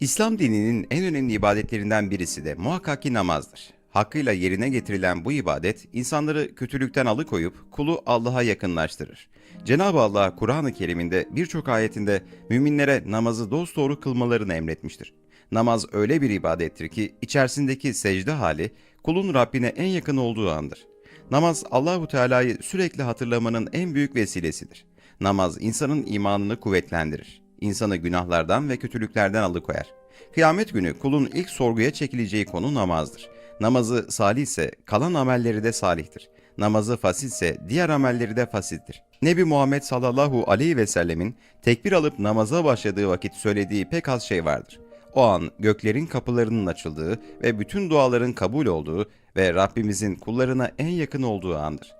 İslam dininin en önemli ibadetlerinden birisi de muhakkak ki namazdır. Hakkıyla yerine getirilen bu ibadet insanları kötülükten alıkoyup kulu Allah'a yakınlaştırır. Cenab-ı Allah Kur'an-ı Kerim'inde birçok ayetinde müminlere namazı dosdoğru kılmalarını emretmiştir. Namaz öyle bir ibadettir ki içerisindeki secde hali kulun Rabbine en yakın olduğu andır. Namaz Allahu Teala'yı sürekli hatırlamanın en büyük vesilesidir. Namaz insanın imanını kuvvetlendirir. İnsanı günahlardan ve kötülüklerden alıkoyar. Kıyamet günü kulun ilk sorguya çekileceği konu namazdır. Namazı salihse kalan amelleri de salihtir. Namazı fasilse diğer amelleri de fasildir. Nebi Muhammed sallallahu aleyhi ve sellemin tekbir alıp namaza başladığı vakit söylediği pek az şey vardır. O an göklerin kapılarının açıldığı ve bütün duaların kabul olduğu ve Rabbimizin kullarına en yakın olduğu andır.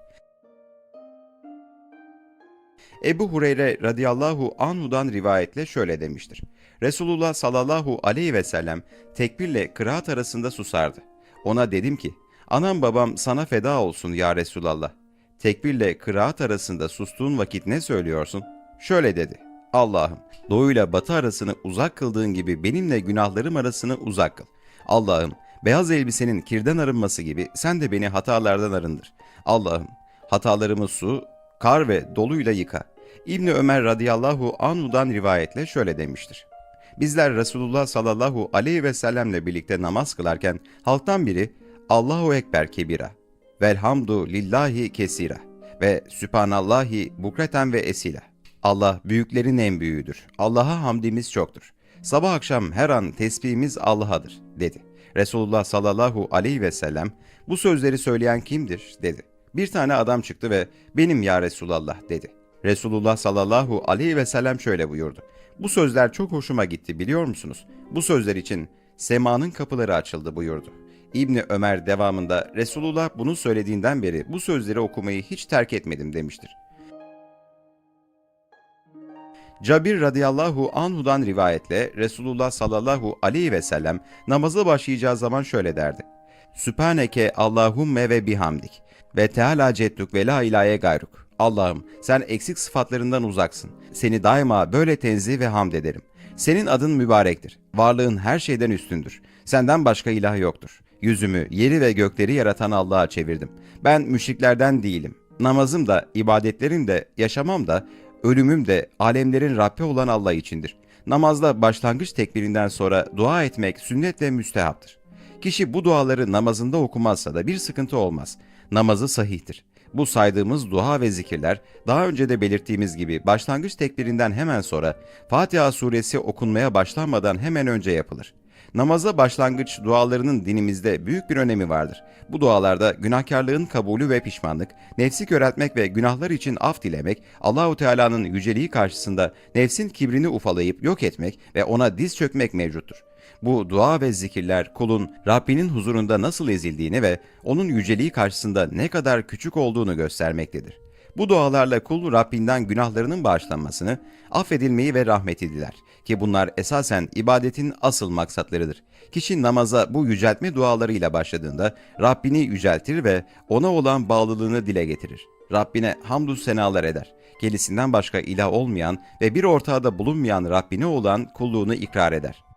Ebu Hureyre radıyallahu anhudan rivayetle şöyle demiştir. Resulullah sallallahu aleyhi ve sellem tekbirle kıraat arasında susardı. Ona dedim ki, anam babam sana feda olsun ya Resulallah. Tekbirle kıraat arasında sustuğun vakit ne söylüyorsun? Şöyle dedi. Allah'ım doğuyla batı arasını uzak kıldığın gibi benimle günahlarım arasını uzak kıl. Allah'ım beyaz elbisenin kirden arınması gibi sen de beni hatalardan arındır. Allah'ım hatalarımı su, kar ve doluyla yıka. İbni Ömer radıyallahu anhudan rivayetle şöyle demiştir. Bizler Resulullah sallallahu aleyhi ve sellemle birlikte namaz kılarken halktan biri Allahu Ekber kebira velhamdu lillahi kesira ve sübhanallahi bukreten ve esila. Allah büyüklerin en büyüğüdür. Allah'a hamdimiz çoktur. Sabah akşam her an tesbihimiz Allah'adır dedi. Resulullah sallallahu aleyhi ve sellem bu sözleri söyleyen kimdir dedi. Bir tane adam çıktı ve benim ya Resulallah dedi. Resulullah sallallahu aleyhi ve sellem şöyle buyurdu. Bu sözler çok hoşuma gitti biliyor musunuz? Bu sözler için semanın kapıları açıldı buyurdu. İbni Ömer devamında Resulullah bunu söylediğinden beri bu sözleri okumayı hiç terk etmedim demiştir. Cabir radıyallahu anhudan rivayetle Resulullah sallallahu aleyhi ve sellem namaza başlayacağı zaman şöyle derdi. Sübhaneke Allahumme ve bihamdik ve teala cedduk ve la ilahe gayruk. Allah'ım sen eksik sıfatlarından uzaksın. Seni daima böyle tenzih ve hamd ederim. Senin adın mübarektir. Varlığın her şeyden üstündür. Senden başka ilah yoktur. Yüzümü, yeri ve gökleri yaratan Allah'a çevirdim. Ben müşriklerden değilim. Namazım da, ibadetlerim de, yaşamam da, ölümüm de alemlerin Rabbi olan Allah içindir. Namazda başlangıç tekbirinden sonra dua etmek sünnet ve müstehaptır. Kişi bu duaları namazında okumazsa da bir sıkıntı olmaz. Namazı sahihtir. Bu saydığımız dua ve zikirler daha önce de belirttiğimiz gibi başlangıç tekbirinden hemen sonra Fatiha suresi okunmaya başlanmadan hemen önce yapılır. Namaza başlangıç dualarının dinimizde büyük bir önemi vardır. Bu dualarda günahkarlığın kabulü ve pişmanlık, nefsi köreltmek ve günahlar için af dilemek, Allahu Teala'nın yüceliği karşısında nefsin kibrini ufalayıp yok etmek ve ona diz çökmek mevcuttur. Bu dua ve zikirler kulun Rabbinin huzurunda nasıl ezildiğini ve onun yüceliği karşısında ne kadar küçük olduğunu göstermektedir. Bu dualarla kul Rabbinden günahlarının bağışlanmasını, affedilmeyi ve rahmeti diler ki bunlar esasen ibadetin asıl maksatlarıdır. Kişi namaza bu yüceltme dualarıyla başladığında Rabbini yüceltir ve ona olan bağlılığını dile getirir. Rabbine hamdü senalar eder. Kendisinden başka ilah olmayan ve bir ortağı da bulunmayan Rabbine olan kulluğunu ikrar eder.